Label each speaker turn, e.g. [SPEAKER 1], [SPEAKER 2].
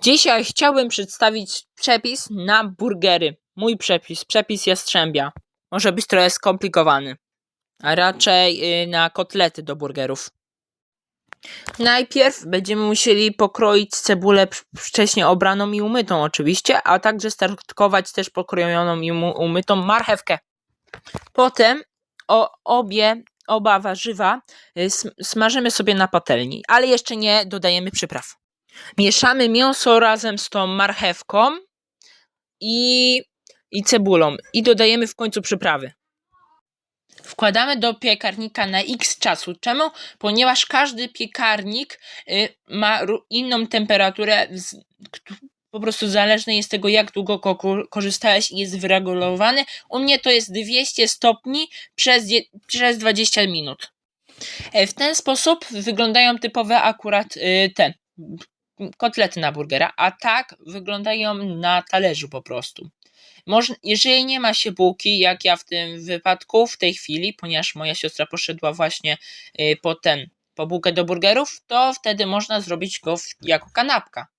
[SPEAKER 1] Dzisiaj chciałbym przedstawić przepis na burgery. Mój przepis, przepis jastrzębia. Może być trochę skomplikowany, a raczej y, na kotlety do burgerów. Najpierw będziemy musieli pokroić cebulę wcześniej obraną i umytą oczywiście, a także startkować też pokrojoną i umytą marchewkę. Potem o, obie, oba warzywa y, sm- smażymy sobie na patelni, ale jeszcze nie dodajemy przypraw. Mieszamy mięso razem z tą marchewką i, i cebulą i dodajemy w końcu przyprawy. Wkładamy do piekarnika na x czasu. Czemu? Ponieważ każdy piekarnik y, ma inną temperaturę, po prostu zależne jest tego, jak długo ko- ko- korzystałeś i jest wyregulowany. U mnie to jest 200 stopni przez, przez 20 minut. E, W ten sposób wyglądają typowe akurat y, te kotlety na burgera, a tak wyglądają na talerzu po prostu. Moż, jeżeli nie ma się bułki, jak ja w tym wypadku w tej chwili, ponieważ moja siostra poszedła właśnie y, po ten, po bułkę do burgerów, to wtedy można zrobić go w, jako kanapka.